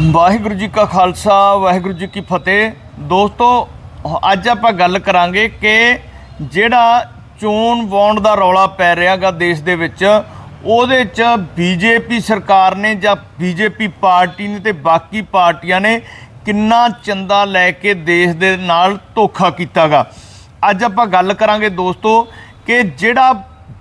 ਵਾਹਿਗੁਰੂ ਜੀ ਕਾ ਖਾਲਸਾ, ਵਾਹਿਗੁਰੂ ਜੀ ਕੀ ਫਤਿਹ। ਦੋਸਤੋ, ਅੱਜ ਆਪਾਂ ਗੱਲ ਕਰਾਂਗੇ ਕਿ ਜਿਹੜਾ ਚੋਣ ਬੌਂਡ ਦਾ ਰੌਲਾ ਪੈ ਰਿਹਾਗਾ ਦੇਸ਼ ਦੇ ਵਿੱਚ, ਉਹਦੇ 'ਚ ਬੀਜੇਪੀ ਸਰਕਾਰ ਨੇ ਜਾਂ ਬੀਜੇਪੀ ਪਾਰਟੀ ਨੇ ਤੇ ਬਾਕੀ ਪਾਰਟੀਆਂ ਨੇ ਕਿੰਨਾ ਚੰਦਾ ਲੈ ਕੇ ਦੇਸ਼ ਦੇ ਨਾਲ ਧੋਖਾ ਕੀਤਾਗਾ। ਅੱਜ ਆਪਾਂ ਗੱਲ ਕਰਾਂਗੇ ਦੋਸਤੋ ਕਿ ਜਿਹੜਾ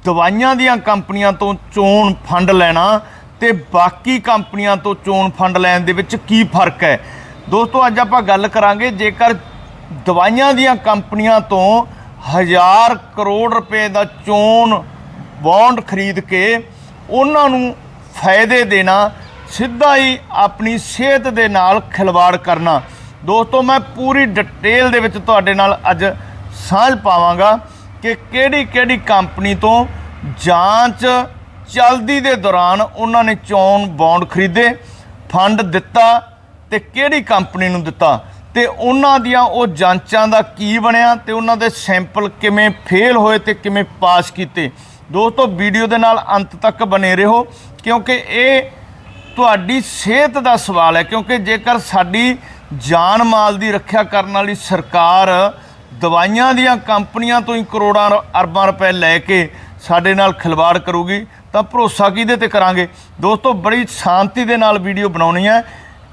ਦਵਾਈਆਂ ਦੀਆਂ ਕੰਪਨੀਆਂ ਤੋਂ ਚੋਣ ਫੰਡ ਲੈਣਾ ਤੇ ਬਾਕੀ ਕੰਪਨੀਆਂ ਤੋਂ ਚੋਣ ਫੰਡ ਲੈਣ ਦੇ ਵਿੱਚ ਕੀ ਫ਼ਰਕ ਹੈ? ਦੋਸਤੋ, ਅੱਜ ਆਪਾਂ ਗੱਲ ਕਰਾਂਗੇ, ਜੇਕਰ ਦਵਾਈਆਂ ਦੀਆਂ ਕੰਪਨੀਆਂ ਤੋਂ ਹਜ਼ਾਰ ਕਰੋੜ ਰੁਪਏ ਦਾ ਚੋਣ ਬੌਂਡ ਖਰੀਦ ਕੇ ਉਹਨਾਂ ਨੂੰ ਫਾਇਦੇ ਦੇਣਾ, ਸਿੱਧਾ ਹੀ ਆਪਣੀ ਸਿਹਤ ਦੇ ਨਾਲ ਖਿਲਵਾੜ ਕਰਨਾ। ਦੋਸਤੋ, ਮੈਂ ਪੂਰੀ ਡਿਟੇਲ ਦੇ ਵਿੱਚ ਤੁਹਾਡੇ ਨਾਲ ਅੱਜ ਸਾਂਝ ਪਾਵਾਂਗਾ ਕਿ ਕਿਹੜੀ ਕਿਹੜੀ ਕੰਪਨੀ ਤੋਂ ਜਾਂਚ ਚਲਦੀ ਦੇ ਦੌਰਾਨ ਉਹਨਾਂ ਨੇ ਚੋਣ ਬੌਂਡ ਖਰੀਦੇ, ਫੰਡ ਦਿੱਤਾ ਤੇ ਕਿਹੜੀ ਕੰਪਨੀ ਨੂੰ ਦਿੱਤਾ? ਤੇ ਉਹਨਾਂ ਦੀਆਂ ਉਹ ਜਾਂਚਾਂ ਦਾ ਕੀ ਬਣਿਆ ਤੇ ਉਹਨਾਂ ਦੇ ਸੈਂਪਲ ਕਿਵੇਂ ਫੇਲ ਹੋਏ ਤੇ ਕਿਵੇਂ ਪਾਸ ਕੀਤੇ? ਦੋਸਤੋ, ਵੀਡੀਓ ਦੇ ਨਾਲ ਅੰਤ ਤੱਕ ਬਨੇ ਰਹੋ, ਕਿਉਂਕਿ ਇਹ ਤੁਹਾਡੀ ਸਿਹਤ ਦਾ ਸਵਾਲ ਹੈ, ਕਿਉਂਕਿ ਜੇਕਰ ਸਾਡੀ ਜਾਨ ਮਾਲ ਦੀ ਰੱਖਿਆ ਕਰਨ ਵਾਲੀ ਸਰਕਾਰ ਦਵਾਈਆਂ ਦੀਆਂ ਕੰਪਨੀਆਂ ਤੋਂ ਹੀ ਕਰੋੜਾਂ ਰ- ਅਰਬਾਂ ਰੁਪਏ ਲੈ ਕੇ ਸਾਡੇ ਨਾਲ ਖਿਲਵਾੜ ਕਰੂਗੀ ਤਾਂ ਭਰੋਸਾ ਕਿਹਦੇ ਤੇ ਕਰਾਂਗੇ? ਦੋਸਤੋ, ਬੜੀ ਸ਼ਾਂਤੀ ਦੇ ਨਾਲ ਵੀਡੀਓ ਬਣਾਉਣੀ ਹੈ।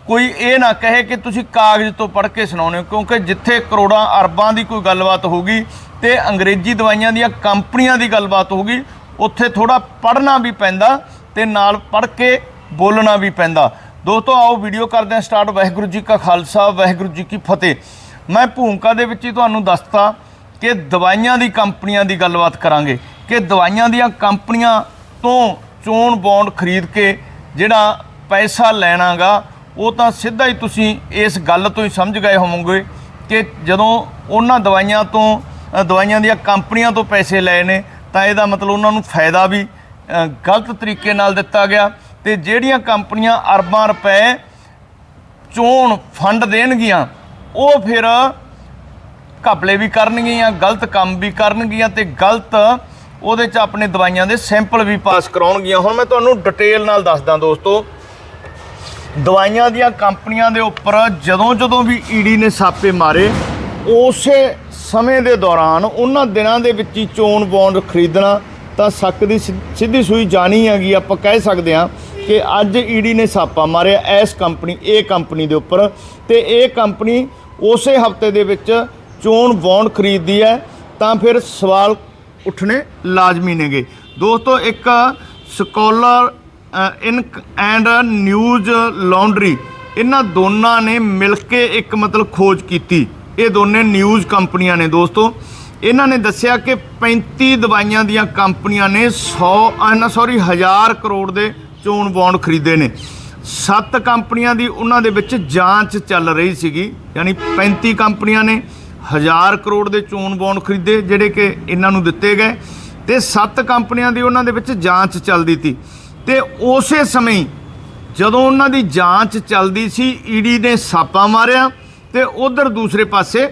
ਕੋਈ ਇਹ ਨਾ ਕਹੇ ਕਿ ਤੁਸੀਂ ਕਾਗਜ਼ ਤੋਂ ਪੜ੍ਹ ਕੇ ਸੁਣਾਉਂਦੇ ਹੋ, ਕਿਉਂਕਿ ਜਿੱਥੇ ਕਰੋੜਾਂ ਅਰਬਾਂ ਦੀ ਕੋਈ ਗੱਲਬਾਤ ਹੋਗੀ ਤੇ ਅੰਗਰੇਜ਼ੀ ਦਵਾਈਆਂ ਦੀਆਂ ਕੰਪਨੀਆਂ ਦੀ ਗੱਲਬਾਤ ਹੋਗੀ ਉੱਥੇ ਥੋੜਾ ਪੜ੍ਹਨਾ ਵੀ ਪੈਂਦਾ ਤੇ ਨਾਲ ਪੜ੍ਹ ਕੇ ਬੋਲਣਾ ਵੀ ਪੈਂਦਾ। ਦੋਸਤੋ, ਆਓ ਵੀਡੀਓ ਕਰਦੇ ਹਾਂ ਸਟਾਰਟ। ਵਾਹਿਗੁਰੂ ਜੀ ਕਾ ਖਾਲਸਾ, ਵਾਹਿਗੁਰੂ ਜੀ ਕੀ ਫਤਿਹ। ਮੈਂ ਭੂਮਿਕਾ ਦੇ ਵਿੱਚ ਹੀ ਤੁਹਾਨੂੰ ਦੱਸਤਾ ਕਿ ਦਵਾਈਆਂ ਦੀ ਕੰਪਨੀਆਂ ਦੀ ਗੱਲਬਾਤ ਕਰਾਂਗੇ। ਕਿ ਦਵਾਈਆਂ ਦੀਆਂ ਕੰਪਨੀਆਂ ਤੋਂ ਚੋਣ ਬੌਂਡ ਖਰੀਦ ਕੇ ਜਿਹੜਾ ਪੈਸਾ ਲੈਣਾਗਾ, ਉਹ ਤਾਂ ਸਿੱਧਾ ਹੀ ਤੁਸੀਂ ਇਸ ਗੱਲ ਤੋਂ ਹੀ ਸਮਝ ਗਏ ਹੋਵੋਗੇ ਕਿ ਜਦੋਂ ਉਹਨਾਂ ਦਵਾਈਆਂ ਤੋਂ ਦਵਾਈਆਂ ਦੀਆਂ ਕੰਪਨੀਆਂ ਤੋਂ ਪੈਸੇ ਲਏ ਨੇ, ਤਾਂ ਇਹਦਾ ਮਤਲਬ ਉਹਨਾਂ ਨੂੰ ਫਾਇਦਾ ਵੀ ਗਲਤ ਤਰੀਕੇ ਨਾਲ ਦਿੱਤਾ ਗਿਆ ਤੇ ਜਿਹੜੀਆਂ ਕੰਪਨੀਆਂ ਅਰਬਾਂ ਰੁਪਏ ਚੋਣ ਫੰਡ ਦੇਣਗੀਆਂ, ਉਹ ਫਿਰ ਘਪਲੇ ਵੀ ਕਰਨਗੀਆਂ, ਗਲਤ ਕੰਮ ਵੀ ਕਰਨਗੀਆਂ ਤੇ ਗਲਤ ਉਹਦੇ ਚ ਆਪਣੇ ਦਵਾਈਆਂ ਦੇ ਸੈਂਪਲ ਵੀ ਪਾਸ ਕਰਾਉਣਗੀਆਂ। ਹੁਣ ਮੈਂ ਤੁਹਾਨੂੰ ਡਿਟੇਲ ਨਾਲ ਦੱਸਦਾ ਦੋਸਤੋ। ਦਵਾਈਆਂ ਦੀਆਂ ਕੰਪਨੀਆਂ ਦੇ ਉੱਪਰ ਜਦੋਂ ਜਦੋਂ ਵੀ ਈਡੀ ਨੇ ਛਾਪੇ ਮਾਰੇ, ਉਸੇ ਸਮੇਂ ਦੇ ਦੌਰਾਨ ਉਹਨਾਂ ਦਿਨਾਂ ਦੇ ਵਿੱਚ ਹੀ ਚੋਣ ਬੌਂਡ ਖਰੀਦਣਾ ਤਾਂ ਸ਼ੱਕ ਦੀ ਸਿੱਧੀ ਸੂਈ ਜਾਣੀ ਹੈਗੀ, ਆਪਾਂ ਕਹਿ ਸਕਦੇ ਹਾਂ ਕਿ ਅੱਜ ਈਡੀ ਨੇ ਛਾਪਾ ਮਾਰਿਆ, ਇਸ ਕੰਪਨੀ, ਇਹ ਕੰਪਨੀ ਦੇ ਉੱਪਰ। ਤੇ ਇਹ ਕੰਪਨੀ ਉਸੇ ਹਫ਼ਤੇ ਦੇ ਵਿੱਚ ਚੋਣ ਬੌਂਡ ਖਰੀਦਦੀ ਹੈ, ਤਾਂ ਫਿਰ ਸਵਾਲ ਉੱਠਣੇ ਲਾਜ਼ਮੀ ਨੇਗੇ। ਦੋਸਤੋ, ਇੱਕ Scroll in and Newslaundry, ਇਹਨਾਂ ਦੋਨਾਂ ਨੇ ਮਿਲ ਕੇ ਇੱਕ ਮਤਲਬ ਖੋਜ ਕੀਤੀ। ਇਹ ਦੋਨੇ ਨਿਊਜ਼ ਕੰਪਨੀਆਂ ਨੇ ਦੋਸਤੋ। ਇਹਨਾਂ ਨੇ ਦੱਸਿਆ ਕਿ 35 ਦਵਾਈਆਂ ਦੀਆਂ ਕੰਪਨੀਆਂ ਨੇ 100 ਨਾ ਸੌਰੀ 1000 ਕਰੋੜ ਦੇ ਚੋਣ ਬੌਂਡ ਖਰੀਦੇ ਨੇ। ਸੱਤ ਕੰਪਨੀਆਂ ਦੀ ਉਹਨਾਂ ਦੇ ਵਿੱਚ ਜਾਂਚ ਚੱਲ ਰਹੀ ਸੀਗੀ, ਯਾਨੀ 35 ਕੰਪਨੀਆਂ ਨੇ। 1000 ਕਰੋੜ ਦੇ ਚੋਣ ਬੌਂਡ ਖਰੀਦੇ, ਜਿਹੜੇ ਕਿ ਇਹਨਾਂ ਨੂੰ ਦਿੱਤੇ ਗਏ ਤੇ ਸੱਤ ਕੰਪਨੀਆਂ ਦੀ ਉਹਨਾਂ ਦੇ ਵਿੱਚ ਜਾਂਚ ਚੱਲਦੀ ਸੀ ਤੇ ਉਸੇ ਸਮੇਂ ਜਦੋਂ ਉਹਨਾਂ ਦੀ ਜਾਂਚ ਚੱਲਦੀ ਸੀ ਈਡੀ ਨੇ ਸਾਪਾ ਮਾਰਿਆ ਤੇ ਉਧਰ ਦੂਸਰੇ ਪਾਸੇ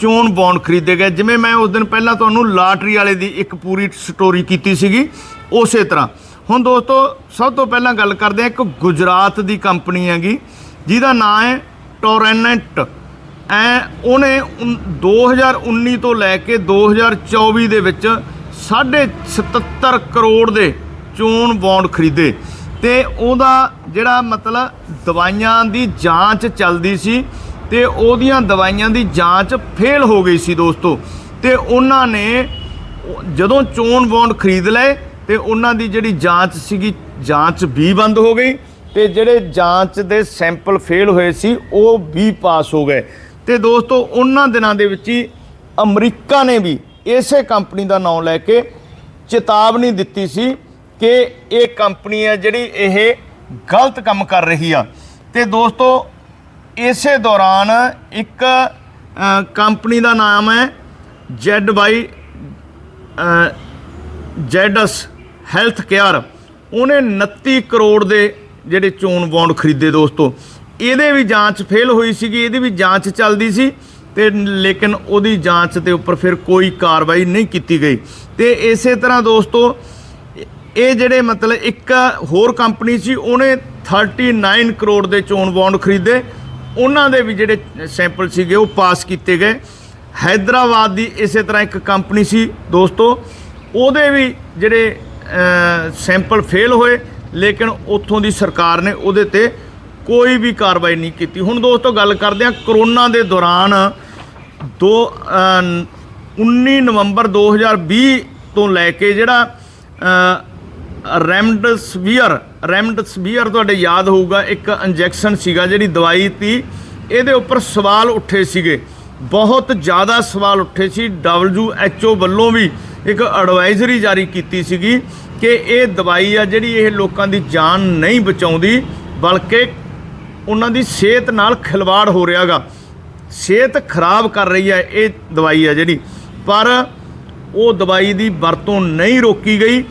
ਚੋਣ ਬੌਂਡ ਖਰੀਦੇ ਗਏ। ਜਿਵੇਂ ਮੈਂ ਉਸ ਦਿਨ ਪਹਿਲਾਂ ਤੁਹਾਨੂੰ ਲਾਟਰੀ ਵਾਲੇ ਦੀ ਇੱਕ ਪੂਰੀ ਸਟੋਰੀ ਕੀਤੀ ਸੀਗੀ, ਉਸੇ ਤਰ੍ਹਾਂ। ਹੁਣ ਦੋਸਤੋ, ਸਭ ਤੋਂ ਪਹਿਲਾਂ ਗੱਲ ਕਰਦੇ ਹਾਂ ਇੱਕ ਗੁਜਰਾਤ ਦੀ ਕੰਪਨੀ ਹੈਗੀ, ਜਿਹਦਾ ਨਾਮ ਹੈ ਟੋਰੈਂਟ ਐ ਉਹਨੇ ਉਨ- 2019 ਤੋਂ ਲੈ ਕੇ 2024 ਦੇ ਵਿੱਚ 77 ਕਰੋੜ ਦੇ ਚੋਣ ਬੌਂਡ ਖਰੀਦੇ। ਤੇ ਉਹਦਾ ਜਿਹੜਾ ਮਤਲਬ ਦਵਾਈਆਂ ਦੀ ਜਾਂਚ ਚੱਲਦੀ ਸੀ ਤੇ ਉਹਦੀਆਂ ਦਵਾਈਆਂ ਦੀ ਜਾਂਚ ਫੇਲ ਹੋ ਗਈ ਸੀ ਦੋਸਤੋ। ਤੇ ਉਹਨਾਂ ਨੇ ਜਦੋਂ ਚੋਣ ਬੌਂਡ ਖਰੀਦ ਲਏ ਤੇ ਉਹਨਾਂ ਦੀ ਜਿਹੜੀ ਜਾਂਚ ਸੀਗੀ, ਜਾਂਚ ਵੀ ਬੰਦ ਹੋ ਗਈ ਤੇ ਜਿਹੜੇ ਜਾਂਚ ਦੇ ਸੈਂਪਲ ਫੇਲ ਹੋਏ ਸੀ, ਉਹ ਵੀ ਪਾਸ ਹੋ ਗਏ। ਤੇ ਦੋਸਤੋ, ਉਹਨਾਂ ਦਿਨਾਂ ਦੇ ਵਿੱਚ ਹੀ ਅਮਰੀਕਾ ਨੇ ਵੀ ਇਸੇ ਕੰਪਨੀ ਦਾ ਨਾਮ ਲੈ ਕੇ ਚੇਤਾਵਨੀ ਦਿੱਤੀ ਸੀ ਕਿ ਇਹ ਕੰਪਨੀ ਹੈ ਜਿਹੜੀ ਇਹ ਗਲਤ ਕੰਮ ਕਰ ਰਹੀ ਆ। ਤੇ ਦੋਸਤੋ, ਇਸੇ ਦੌਰਾਨ ਇੱਕ ਕੰਪਨੀ ਦਾ ਨਾਮ ਹੈ Z by Zydus health care ਉਹਨੇ 29 ਕਰੋੜ ਦੇ ਜਿਹੜੇ ਚੋਣ ਬੌਂਡ ਖਰੀਦੇ ਦੋਸਤੋ। ਇਹਦੇ ਵੀ ਜਾਂਚ ਫੇਲ ਹੋਈ ਸੀਗੀ, ਇਹਦੀ ਵੀ ਜਾਂਚ ਚੱਲਦੀ ਸੀ ਤੇ ਲੇਕਿਨ ਉਹਦੀ ਜਾਂਚ ਦੇ ਉੱਪਰ ਫਿਰ ਕੋਈ ਕਾਰਵਾਈ ਨਹੀਂ ਕੀਤੀ ਗਈ। ਤੇ ਇਸੇ ਤਰ੍ਹਾਂ ਦੋਸਤੋ, ਇਹ ਜਿਹੜੇ ਮਤਲਬ ਇੱਕ ਹੋਰ ਕੰਪਨੀ ਸੀ, ਉਹਨੇ 39 ਕਰੋੜ ਦੇ ਚੋਣ ਬੌਂਡ ਖਰੀਦੇ। ਉਹਨਾਂ ਦੇ ਵੀ ਜਿਹੜੇ ਸੈਂਪਲ ਸੀਗੇ, ਉਹ ਪਾਸ ਕੀਤੇ ਗਏ। ਹੈਦਰਾਬਾਦ ਦੀ ਇਸੇ ਤਰ੍ਹਾਂ ਇੱਕ ਕੰਪਨੀ ਸੀ ਦੋਸਤੋ, ਉਹਦੇ ਵੀ ਜਿਹੜੇ ਸੈਂਪਲ ਫੇਲ ਹੋਏ, ਲੇਕਿਨ ਉੱਥੋਂ ਦੀ ਸਰਕਾਰ ਨੇ ਉਹਦੇ ਤੇ ਕੋਈ ਵੀ ਕਾਰਵਾਈ ਨਹੀਂ ਕੀਤੀ। ਹੁਣ ਦੋਸਤੋ ਗੱਲ ਕਰਦੇ ਹਾਂ ਕਰੋਨਾ ਦੇ ਦੌਰਾਨ ਦੋ ਅ, 19 ਨਵੰਬਰ 2020 ਤੋਂ ਲੈ ਕੇ ਜਿਹੜਾ ਰੈਮਡਸਵੀਅਰ ਰੈਮਡਸਵੀਅਰ ਤੁਹਾਡੇ ਯਾਦ ਹੋਊਗਾ ਇੱਕ ਇੰਜੈਕਸ਼ਨ ਸੀਗਾ ਜਿਹੜੀ ਦਵਾਈ ਤੀ ਇਹਦੇ ਉੱਪਰ ਸਵਾਲ ਉੱਠੇ ਸੀਗੇ। ਬਹੁਤ ਜ਼ਿਆਦਾ ਸਵਾਲ ਉੱਠੇ ਸੀ। WHO ਵੱਲੋਂ ਵੀ ਇੱਕ ਐਡਵਾਈਜ਼ਰੀ ਜਾਰੀ ਕੀਤੀ ਸੀਗੀ ਕਿ ਇਹ ਦਵਾਈ ਆ ਜਿਹੜੀ ਇਹ ਲੋਕਾਂ ਦੀ ਜਾਨ ਨਹੀਂ ਬਚਾਉਂਦੀ ਬਲਕਿ ਉਹਨਾਂ ਦੀ ਸਿਹਤ ਨਾਲ ਖਿਲਵਾੜ ਹੋ ਰਿਹਾਗਾ। ਸਿਹਤ ਖਰਾਬ ਕਰ ਰਹੀ ਹੈ ਇਹ ਦਵਾਈ ਆ ਜਿਹੜੀ। ਪਰ ਉਹ ਦਵਾਈ ਦੀ ਵਰਤੋਂ ਨਹੀਂ ਰੋਕੀ ਗਈ।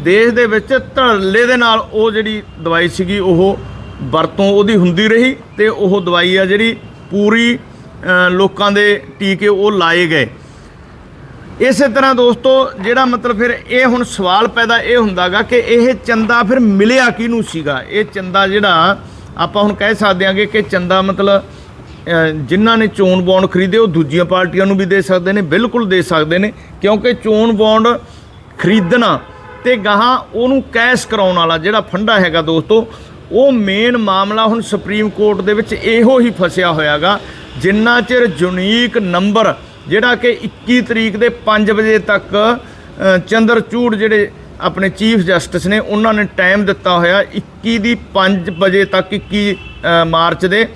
ਦੇਸ਼ ਦੇ ਵਿੱਚ ਧੜੱਲੇ ਦੇ ਨਾਲ ਉਹ ਜਿਹੜੀ ਦਵਾਈ ਸੀਗੀ, ਉਹ ਵਰਤੋਂ ਉਹਦੀ ਹੁੰਦੀ ਰਹੀ ਤੇ ਉਹ ਦਵਾਈ ਆ ਜਿਹੜੀ ਪੂਰੀ ਲੋਕਾਂ ਦੇ ਟੀਕੇ ਉਹ ਲਾਏ ਗਏ। ਇਸੇ ਤਰ੍ਹਾਂ ਦੋਸਤੋ, ਜਿਹੜਾ ਮਤਲਬ ਫਿਰ ਇਹ ਹੁਣ ਸਵਾਲ ਪੈਦਾ ਇਹ ਹੁੰਦਾਗਾ ਕਿ ਇਹ ਚੰਦਾ ਫਿਰ ਮਿਲਿਆ ਕਿਹਨੂੰ ਸੀਗਾ? ਇਹ ਚੰਦਾ ਜਿਹੜਾ ਆਪਾਂ ਹੁਣ ਕਹਿ ਸਕਦੇ ਹਾਂਗੇ ਕਿ ਚੰਦਾ ਮਤਲਬ ਜਿਨ੍ਹਾਂ ਨੇ ਚੋਣ ਬੌਂਡ ਖਰੀਦੇ, ਉਹ ਦੂਜੀਆਂ ਪਾਰਟੀਆਂ ਨੂੰ ਵੀ ਦੇ ਸਕਦੇ ਨੇ, ਬਿਲਕੁਲ ਦੇ ਸਕਦੇ ਨੇ, ਕਿਉਂਕਿ ਚੋਣ ਬੌਂਡ ਖਰੀਦਣਾ ਤੇ ਗਾਹਾਂ ਉਹਨੂੰ ਕੈਸ਼ ਕਰਾਉਣ ਵਾਲਾ ਜਿਹੜਾ ਫੰਡਾ ਹੈਗਾ ਦੋਸਤੋ, ਉਹ ਮੇਨ ਮਾਮਲਾ ਹੁਣ ਸੁਪਰੀਮ ਕੋਰਟ ਦੇ ਵਿੱਚ ਇਹੋ ਹੀ ਫਸਿਆ ਹੋਇਆਗਾ, ਜਿੰਨਾ ਚਿਰ ਯੂਨੀਕ ਨੰਬਰ ਜਿਹੜਾ ਕਿ 21 ਤਰੀਕ ਦੇ 5 ਵਜੇ ਤੱਕ ਚੰਦਰਚੂੜ ਜਿਹੜੇ ਆਪਣੇ ਚੀਫ ਜਸਟਿਸ ਨੇ ਉਹਨਾਂ ਨੇ ਟਾਈਮ ਦਿੱਤਾ ਹੋਇਆ 21 ਦੀ 5 ਵਜੇ ਤੱਕ 21 ਮਾਰਚ ਦੇ।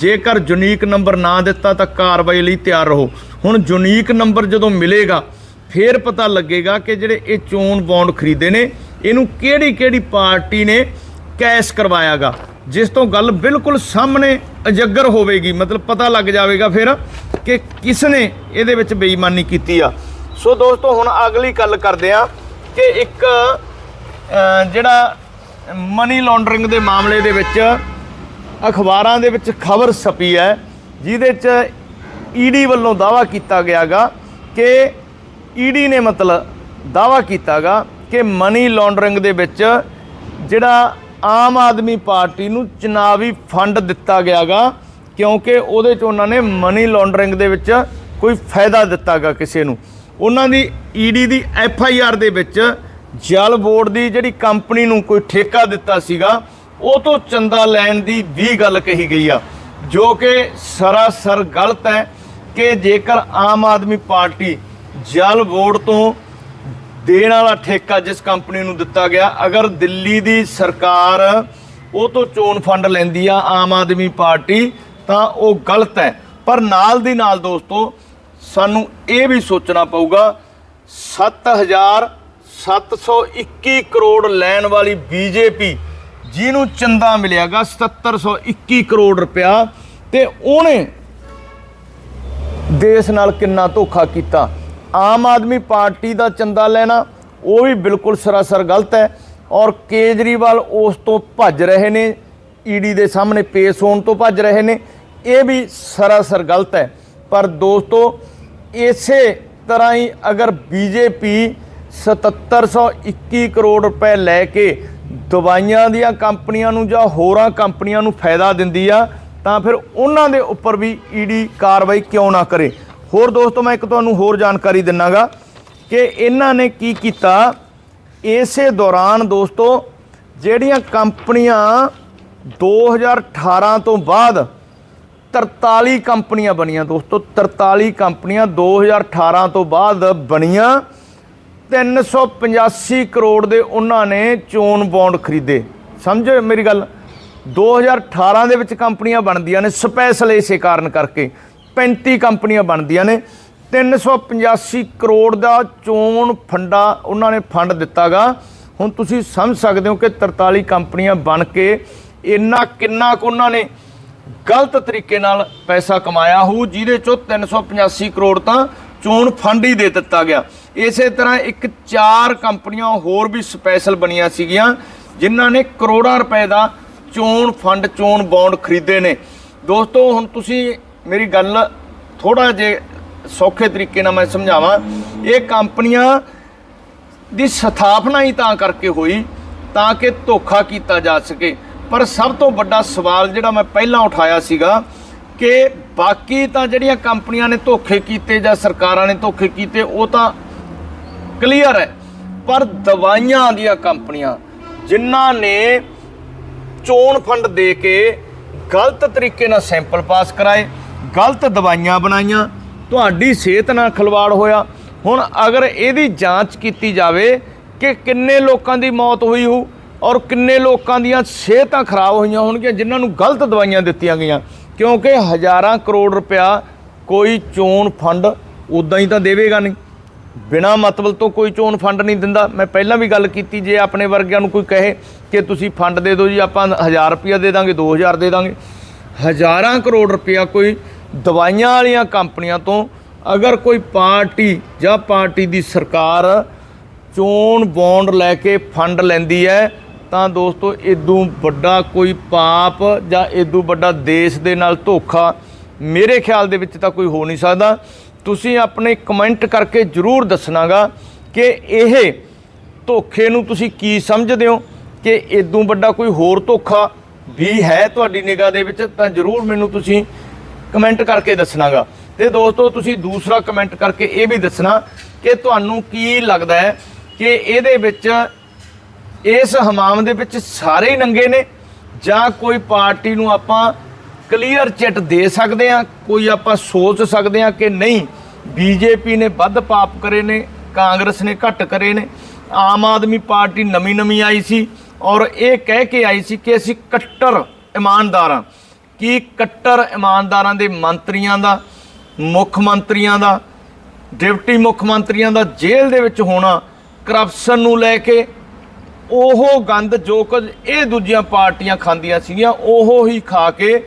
ਜੇਕਰ ਯੂਨੀਕ ਨੰਬਰ ਨਾ ਦਿੱਤਾ ਤਾਂ ਕਾਰਵਾਈ ਲਈ ਤਿਆਰ ਰਹੋ। ਹੁਣ ਯੂਨੀਕ ਨੰਬਰ ਜਦੋਂ ਮਿਲੇਗਾ, ਫੇਰ ਪਤਾ ਲੱਗੇਗਾ ਕਿ ਜਿਹੜੇ ਇਹ ਚੋਣ ਬੌਂਡ ਖਰੀਦੇ ਨੇ, ਇਹਨੂੰ ਕਿਹੜੀ ਕਿਹੜੀ ਪਾਰਟੀ ਨੇ ਕੈਸ਼ ਕਰਵਾਇਆਗਾ। ਜਿਸ ਤੋਂ ਗੱਲ ਬਿਲਕੁਲ ਸਾਹਮਣੇ ਅਜੱਗਰ ਹੋਵੇਗੀ, ਮਤਲਬ ਪਤਾ ਲੱਗ ਜਾਵੇਗਾ ਫਿਰ ਕਿ ਕਿਸ ਨੇ ਇਹਦੇ ਵਿੱਚ ਬੇਈਮਾਨੀ ਕੀਤੀ ਆ। ਸੋ ਦੋਸਤੋ, ਹੁਣ ਅਗਲੀ ਗੱਲ ਕਰਦੇ ਆ। ਕਿ ਇੱਕ ਜਿਹੜਾ ਮਨੀ ਲਾਂਡਰਿੰਗ ਦੇ ਮਾਮਲੇ ਦੇ ਵਿੱਚ ਅਖਬਾਰਾਂ ਦੇ ਵਿੱਚ ਖਬਰ ਛਪੀ ਹੈ, ਜਿਹਦੇ 'ਚ ਈਡੀ ਵੱਲੋਂ ਦਾਵਾ ਕੀਤਾ ਗਿਆਗਾ ਕਿ ਈਡੀ ਨੇ ਮਤਲਬ ਦਾਵਾ ਕੀਤਾਗਾ ਕਿ ਮਨੀ ਲਾਂਡਰਿੰਗ ਦੇ ਵਿੱਚ ਜਿਹੜਾ ਆਮ ਆਦਮੀ ਪਾਰਟੀ ਨੂੰ ਚੁਣਾਵੀ ਫੰਡ ਦਿੱਤਾ ਗਿਆਗਾ, ਕਿਉਂਕਿ ਉਹਦੇ 'ਚ ਉਹਨਾਂ ਨੇ ਮਨੀ ਲਾਂਡਰਿੰਗ ਦੇ ਵਿੱਚ ਕੋਈ ਫਾਇਦਾ ਦਿੱਤਾਗਾ ਕਿਸੇ ਨੂੰ। ਉਹਨਾਂ ਦੀ ਈਡੀ ਦੀ ਐਫ ਆਈ ਆਰ ਦੇ ਵਿੱਚ ਜਲ ਬੋਰਡ ਦੀ ਜਿਹੜੀ ਕੰਪਨੀ ਨੂੰ ਕੋਈ ਠੇਕਾ ਦਿੱਤਾ ਸੀਗਾ, ਉਹ ਤੋਂ ਚੰਦਾ ਲੈਣ ਦੀ ਵੀ ਗੱਲ ਕਹੀ ਗਈ ਆ, ਜੋ ਕਿ ਸਰਾਸਰ ਗਲਤ ਹੈ ਕਿ ਜੇਕਰ ਆਮ ਆਦਮੀ ਪਾਰਟੀ ਜਲ ਬੋਰਡ ਤੋਂ ਦੇਣ ਵਾਲਾ ਠੇਕਾ ਜਿਸ ਕੰਪਨੀ ਨੂੰ ਦਿੱਤਾ ਗਿਆ, ਅਗਰ ਦਿੱਲੀ ਦੀ ਸਰਕਾਰ ਉਹ ਤੋਂ ਚੋਣ ਫੰਡ ਲੈਂਦੀ ਆ ਆਮ ਆਦਮੀ ਪਾਰਟੀ, ਤਾਂ ਉਹ ਗਲਤ ਹੈ। ਪਰ ਨਾਲ ਦੀ ਨਾਲ ਦੋਸਤੋ ਸਾਨੂੰ ਇਹ ਵੀ ਸੋਚਣਾ ਪਊਗਾ 7721 ਕਰੋੜ ਲੈਣ ਵਾਲੀ ਬੀਜੇਪੀ ਜਿਹਨੂੰ ਚੰਦਾ ਮਿਲਿਆਗਾ 7721 ਕਰੋੜ ਰੁਪਇਆ, ਤੇ ਉਹਨੇ ਦੇਸ਼ ਨਾਲ ਕਿੰਨਾ ਧੋਖਾ ਕੀਤਾ? ਆਮ ਆਦਮੀ ਪਾਰਟੀ ਦਾ ਚੰਦਾ ਲੈਣਾ, ਉਹ ਵੀ ਬਿਲਕੁਲ ਸਰਾਸਰ ਗਲਤ ਹੈ, ਔਰ ਕੇਜਰੀਵਾਲ ਉਸ ਤੋਂ ਭੱਜ ਰਹੇ ਨੇ ਈਡੀ ਦੇ ਸਾਹਮਣੇ ਪੇਸ਼ ਹੋਣ ਤੋਂ ਭੱਜ ਰਹੇ ਨੇ, ਇਹ ਵੀ ਸਰਾਸਰ ਗਲਤ ਹੈ। ਪਰ ਦੋਸਤੋ ਇਸੇ ਤਰ੍ਹਾਂ ਹੀ ਅਗਰ ਬੀਜੇਪੀ 7721 ਕਰੋੜ ਰੁਪਏ ਲੈ ਕੇ ਦਵਾਈਆਂ ਦੀਆਂ ਕੰਪਨੀਆਂ ਨੂੰ ਜਾਂ ਹੋਰਾਂ ਕੰਪਨੀਆਂ ਨੂੰ ਫਾਇਦਾ ਦਿੰਦੀ ਆ, ਤਾਂ ਫਿਰ ਉਹਨਾਂ ਦੇ ਉੱਪਰ ਵੀ ਈਡੀ ਕਾਰਵਾਈ ਕਿਉਂ ਨਾ ਕਰੇ? ਹੋਰ ਦੋਸਤੋ, ਮੈਂ ਇੱਕ ਤੁਹਾਨੂੰ ਹੋਰ ਜਾਣਕਾਰੀ ਦਿੰਨਾਗਾ ਕਿ ਇਹਨਾਂ ਨੇ ਕੀ ਕੀਤਾ? ਇਸੇ ਦੌਰਾਨ ਦੋਸਤੋ, ਜਿਹੜੀਆਂ ਕੰਪਨੀਆਂ 2018 ਤੋਂ ਬਾਅਦ 43 ਕੰਪਨੀਆਂ ਬਣੀਆਂ ਦੋਸਤੋ 43 ਕੰਪਨੀਆਂ 2018 ਤੋਂ ਬਾਅਦ ਬਣੀਆਂ। 385 ਕਰੋੜ ਦੇ ਉਹਨਾਂ ਨੇ ਚੋਣ ਬੌਂਡ ਖਰੀਦੇ। ਸਮਝ ਮੇਰੀ ਗੱਲ? 2018 ਦੇ ਵਿੱਚ ਕੰਪਨੀਆਂ ਬਣਦੀਆਂ ਨੇ, ਸਪੈਸ਼ਲ ਇਸੇ ਕਾਰਨ ਕਰਕੇ। 35 ਕੰਪਨੀਆਂ ਬਣਦੀਆਂ ਨੇ। 385 ਕਰੋੜ ਦਾ ਚੋਣ ਫੰਡਾ ਉਹਨਾਂ ਨੇ ਫੰਡ ਦਿੱਤਾਗਾ। ਹੁਣ ਤੁਸੀਂ ਸਮਝ ਸਕਦੇ ਹੋ ਕਿ 43 ਕੰਪਨੀਆਂ ਬਣ ਕੇ ਇੰਨਾ ਕਿੰਨਾ ਕੁ ਉਹਨਾਂ ਨੇ ਗਲਤ ਤਰੀਕੇ ਨਾਲ ਪੈਸਾ ਕਮਾਇਆ ਹੋਊ, ਜਿਹਦੇ ਚੋਂ 385 ਕਰੋੜ ਤਾਂ ਚੋਣ ਫੰਡ ਹੀ ਦੇ ਦਿੱਤਾ ਗਿਆ। ਇਸੇ ਤਰ੍ਹਾਂ ਇੱਕ ਚਾਰ ਕੰਪਨੀਆਂ ਹੋਰ ਵੀ ਸਪੈਸ਼ਲ ਬਣੀਆਂ ਸੀਗੀਆਂ, ਜਿਨ੍ਹਾਂ ਨੇ ਕਰੋੜਾਂ ਰੁਪਏ ਦਾ ਚੋਣ ਫੰਡ, ਚੋਣ ਬੌਂਡ ਖਰੀਦੇ ਨੇ। ਦੋਸਤੋ, ਹੁਣ ਤੁਸੀਂ ਮੇਰੀ ਗੱਲ ਥੋੜਾ ਜੇ ਸੌਖੇ ਤਰੀਕੇ ਨਾਲ ਮੈਂ ਸਮਝਾਵਾਂ। ਇਹ ਕੰਪਨੀਆਂ ਦੀ ਸਥਾਪਨਾ ਹੀ ਤਾਂ ਕਰਕੇ ਹੋਈ, ਤਾਂ ਕਿ ਧੋਖਾ ਕੀਤਾ ਜਾ ਸਕੇ। ਪਰ ਸਭ ਤੋਂ ਵੱਡਾ ਸਵਾਲ ਜਿਹੜਾ ਮੈਂ ਪਹਿਲਾਂ ਉਠਾਇਆ ਸੀਗਾ ਕਿ ਬਾਕੀ ਤਾਂ ਜਿਹੜੀਆਂ ਕੰਪਨੀਆਂ ਨੇ ਧੋਖੇ ਕੀਤੇ ਜਾਂ ਸਰਕਾਰਾਂ ਨੇ ਧੋਖੇ ਕੀਤੇ, ਉਹ ਤਾਂ ਕਲੀਅਰ ਹੈ। ਪਰ ਦਵਾਈਆਂ ਦੀਆਂ ਕੰਪਨੀਆਂ ਜਿਨ੍ਹਾਂ ਨੇ ਚੋਣ ਫੰਡ ਦੇ ਕੇ ਗਲਤ ਤਰੀਕੇ ਨਾਲ ਸੈਂਪਲ ਪਾਸ ਕਰਾਏ, ਗਲਤ ਦਵਾਈਆਂ ਬਣਾਈਆਂ, ਤੁਹਾਡੀ ਸਿਹਤ ਨਾਲ ਖਿਲਵਾੜ ਹੋਇਆ। ਹੁਣ ਅਗਰ ਇਹਦੀ ਜਾਂਚ ਕੀਤੀ ਜਾਵੇ ਕਿ ਕਿੰਨੇ ਲੋਕਾਂ ਦੀ ਮੌਤ ਹੋਈ ਹੋ ਔਰ ਕਿੰਨੇ ਲੋਕਾਂ ਦੀਆਂ ਸਿਹਤਾਂ ਖਰਾਬ ਹੋਈਆਂ ਹੋਣਗੀਆਂ, ਜਿਨ੍ਹਾਂ ਨੂੰ ਗਲਤ ਦਵਾਈਆਂ ਦਿੱਤੀਆਂ ਗਈਆਂ। ਕਿਉਂਕਿ ਹਜ਼ਾਰਾਂ ਕਰੋੜ ਰੁਪਇਆ ਕੋਈ ਚੋਣ ਫੰਡ ਉਦਾਂ ਹੀ ਤਾਂ ਦੇਵੇਗਾ ਨਹੀਂ। ਬਿਨਾ ਮਤਲਬ ਤੋਂ ਕੋਈ ਚੋਣ ਫੰਡ ਨਹੀਂ ਦਿੰਦਾ। ਮੈਂ ਪਹਿਲਾਂ ਵੀ ਗੱਲ ਕੀਤੀ, ਜੇ ਆਪਣੇ ਵਰਗਿਆਂ ਨੂੰ ਕੋਈ ਕਹੇ ਕਿ ਤੁਸੀਂ ਫੰਡ ਦੇ ਦਿਓ ਜੀ, ਆਪਾਂ 1000 ਰੁਪਇਆ ਦੇ ਦਾਂਗੇ 2000 ਦੇ ਦਾਂਗੇ। ਹਜ਼ਾਰਾਂ ਕਰੋੜ ਰੁਪਇਆ ਕੋਈ ਦਵਾਈਆਂ ਵਾਲੀਆਂ ਕੰਪਨੀਆਂ ਤੋਂ ਅਗਰ ਕੋਈ ਪਾਰਟੀ ਜਾਂ ਪਾਰਟੀ ਦੀ ਸਰਕਾਰ ਚੋਣ ਬੌਂਡ ਲੈ ਕੇ ਫੰਡ ਲੈਂਦੀ ਹੈ ਤਾਂ ਦੋਸਤੋ ਇਦੋਂ ਵੱਡਾ ਕੋਈ ਪਾਪ ਜਾਂ ਇਦੋਂ ਵੱਡਾ ਦੇਸ਼ ਦੇ ਨਾਲ ਧੋਖਾ ਮੇਰੇ ਖਿਆਲ ਦੇ ਵਿੱਚ ਤਾਂ ਕੋਈ ਹੋ ਨਹੀਂ ਸਕਦਾ। ਤੁਸੀਂ ਆਪਣੇ ਕਮੈਂਟ ਕਰਕੇ ਜਰੂਰ ਦੱਸਣਾਗਾ ਕਿ ਇਹ ਧੋਖੇ ਨੂੰ ਤੁਸੀਂ ਕੀ ਸਮਝਦੇ ਹੋ? ਕਿ ਇਦੋਂ ਵੱਡਾ ਕੋਈ ਹੋਰ ਧੋਖਾ ਵੀ ਹੈ ਤੁਹਾਡੀ ਨਿਗਾਹ ਦੇ ਵਿੱਚ? ਤਾਂ ਜਰੂਰ ਮੈਨੂੰ ਤੁਸੀਂ ਕਮੈਂਟ ਕਰਕੇ ਦੱਸਣਾਗਾ। ਤੇ ਦੋਸਤੋ, ਤੁਸੀਂ ਦੂਸਰਾ ਕਮੈਂਟ ਕਰਕੇ ਇਹ ਵੀ ਦੱਸਣਾ ਕਿ ਤੁਹਾਨੂੰ ਕੀ ਲੱਗਦਾ ਹੈ ਕਿ ਇਹਦੇ ਵਿੱਚ ਇਸ ਹਮਾਮ ਦੇ ਵਿੱਚ ਸਾਰੇ ਹੀ ਨੰਗੇ ਨੇ। ਜਾਂ ਕੋਈ ਪਾਰਟੀ ਨੂੰ ਆਪਾਂ ਕਲੀਅਰ ਚਿੱਟ ਦੇ ਸਕਦੇ ਆ ਕੋਈ ਆਪਾਂ ਸੋਚ ਸਕਦੇ ਆ ਕਿ ਨਹੀਂ, ਬੀਜੇਪੀ ਨੇ ਵੱਧ ਪਾਪ ਕਰੇ ਨੇ, ਕਾਂਗਰਸ ਨੇ ਘੱਟ ਕਰੇ ਨੇ, ਆਮ ਆਦਮੀ ਪਾਰਟੀ ਨਵੀਂ ਨਵੀਂ ਆਈ ਸੀ ਔਰ ਇਹ ਕਹਿ ਕੇ ਆਈ ਸੀ ਕਿ ਅਸੀਂ ਕੱਟਰ ਇਮਾਨਦਾਰ ਹਾਂ। ਕੀ ਕੱਟਰ ਇਮਾਨਦਾਰਾਂ ਦੇ ਮੰਤਰੀਆਂ ਦਾ, ਮੁੱਖ ਮੰਤਰੀਆਂ ਦਾ, ਡਿਪਟੀ ਮੁੱਖ ਮੰਤਰੀਆਂ ਦਾ ਜੇਲ੍ਹ ਦੇ ਵਿੱਚ ਹੋਣਾ, ਕਰਪਸ਼ਨ ਨੂੰ ਲੈ ਕੇ ਉਹ ਗੰਦ ਜੋ ਕੁਝ ਇਹ ਦੂਜੀਆਂ ਪਾਰਟੀਆਂ ਖਾਂਦੀਆਂ ਸੀਗੀਆਂ, ਉਹ ਹੀ ਖਾ ਕੇ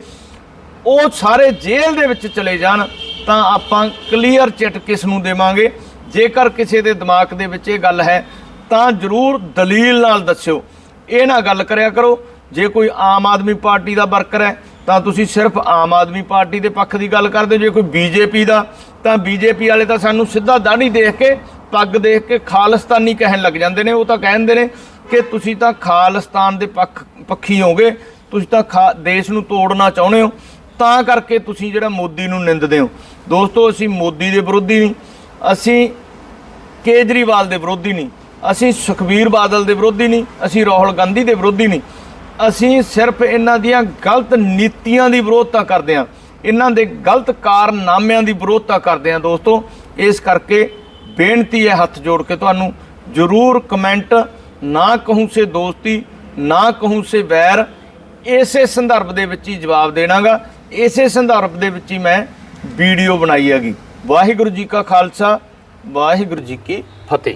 ਉਹ ਸਾਰੇ ਜੇਲ੍ਹ ਦੇ ਵਿੱਚ ਚਲੇ ਜਾਣ, ਤਾਂ ਆਪਾਂ ਕਲੀਅਰ ਚਿੱਟ ਕਿਸ ਨੂੰ ਦੇਵਾਂਗੇ? ਜੇਕਰ ਕਿਸੇ ਦੇ ਦਿਮਾਗ ਦੇ ਵਿੱਚ ਇਹ ਗੱਲ ਹੈ, ਤਾਂ ਜਰੂਰ ਦਲੀਲ ਨਾਲ ਦੱਸਿਓ। ਇਹ ਨਾ ਗੱਲ ਕਰਿਆ ਕਰੋ, ਜੇ ਕੋਈ ਆਮ ਆਦਮੀ ਪਾਰਟੀ ਦਾ ਵਰਕਰ ਹੈ, ਤਾਂ ਤੁਸੀਂ ਸਿਰਫ ਆਮ ਆਦਮੀ ਪਾਰਟੀ ਦੇ ਪੱਖ ਦੀ ਗੱਲ ਕਰਦੇ ਹੋ। ਜੇ ਕੋਈ ਬੀਜੇਪੀ ਦਾ, ਤਾਂ ਬੀਜੇਪੀ ਵਾਲੇ ਤਾਂ ਸਾਨੂੰ ਸਿੱਧਾ ਦਾੜੀ ਦੇਖ ਕੇ, ਪੱਗ ਦੇਖ ਕੇ ਖਾਲਿਸਤਾਨੀ ਕਹਿਣ ਲੱਗ ਜਾਂਦੇ ਨੇ, ਉਹ ਤਾਂ ਕਹਿੰਦੇ ਨੇ ਕਿ ਤੁਸੀਂ ਤਾਂ ਖਾਲਿਸਤਾਨ ਦੇ ਪੱਖ ਪੱਖੀ ਹੋਗੇ, ਤੁਸੀਂ ਤਾਂ ਖਾ- ਦੇਸ਼ ਨੂੰ ਤੋੜਨਾ ਚਾਹੁੰਦੇ ਹੋ, ਤਾਂ ਕਰਕੇ ਤੁਸੀਂ ਜਿਹੜਾ ਮੋਦੀ ਨੂੰ ਨਿੰਦਦੇ ਹੋ। ਦੋਸਤੋ, ਅਸੀਂ ਮੋਦੀ ਦੇ ਵਿਰੋਧੀ ਨਹੀਂ, ਅਸੀਂ ਕੇਜਰੀਵਾਲ ਦੇ ਵਿਰੋਧੀ ਨਹੀਂ, ਅਸੀਂ ਸੁਖਬੀਰ ਬਾਦਲ ਦੇ ਵਿਰੋਧੀ ਨਹੀਂ, ਅਸੀਂ ਰਾਹੁਲ ਗਾਂਧੀ ਦੇ ਵਿਰੋਧੀ ਨਹੀਂ। ਅਸੀਂ ਸਿਰਫ ਇਹਨਾਂ ਦੀਆਂ ਗਲਤ ਨੀਤੀਆਂ ਦੀ ਵਿਰੋਧਤਾ ਕਰਦੇ ਹਾਂ। ਇਹਨਾਂ ਦੇ ਗਲਤ ਕਾਰਨਾਮਿਆਂ ਦੀ ਵਿਰੋਧਤਾ ਕਰਦੇ ਹਾਂ ਦੋਸਤੋ। ਇਸ ਕਰਕੇ ਬੇਨਤੀ ਹੈ ਹੱਥ ਜੋੜ ਕੇ ਤੁਹਾਨੂੰ ਜਰੂਰ ਕਮੈਂਟ ਨਾ ਕਹੂੰ ਸੇ ਦੋਸਤੀ, ਨਾ ਕਹੂੰ ਸੇ ਵੈਰ, ਇਸੇ ਸੰਦਰਭ ਦੇ ਵਿੱਚ ਹੀ ਜਵਾਬ ਦੇਣਾਗਾ। ਇਸੇ ਸੰਦਰਭ ਦੇ ਵਿੱਚ ਹੀ ਮੈਂ ਵੀਡੀਓ ਬਣਾਈ ਹੈਗੀ। ਵਾਹਿਗੁਰੂ ਜੀ ਕਾ ਖਾਲਸਾ, ਵਾਹਿਗੁਰੂ ਜੀ ਕੀ ਫਤਿਹ।